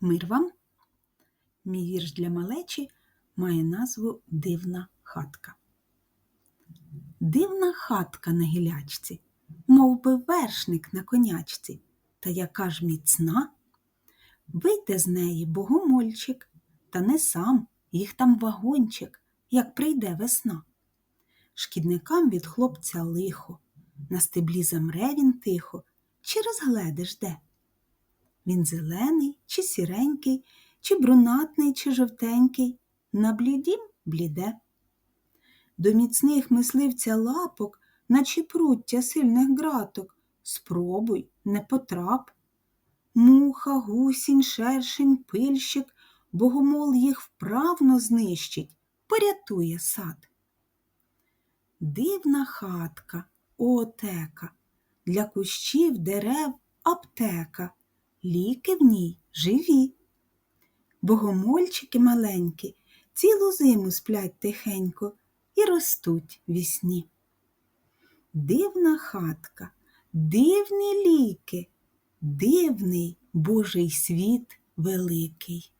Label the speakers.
Speaker 1: Мир вам! Мій вірш для малечі має назву Дивна хатка. Дивна хатка на гілячці, мов би вершник на конячці, та яка ж міцна. Вийде з неї богомольчик, та не сам, їх там вагончик, як прийде весна. Шкідникам від хлопця лихо, на стеблі замре він тихо, чи розгледиш де. Він зелений, чи сіренький, чи брунатний, чи жовтенький, на блідім бліде. До міцних мисливця лапок, наче пруття сильних граток, спробуй, не потрап. Муха, гусінь, шершень, пильщик, богомол їх вправно знищить, порятує сад. Дивна хатка, отека, для кущів, дерев, аптека, ліки в ній живі. Богомольчики маленькі цілу зиму сплять тихенько і ростуть вісні. Дивна хатка, дивні ліки, дивний Божий світ великий.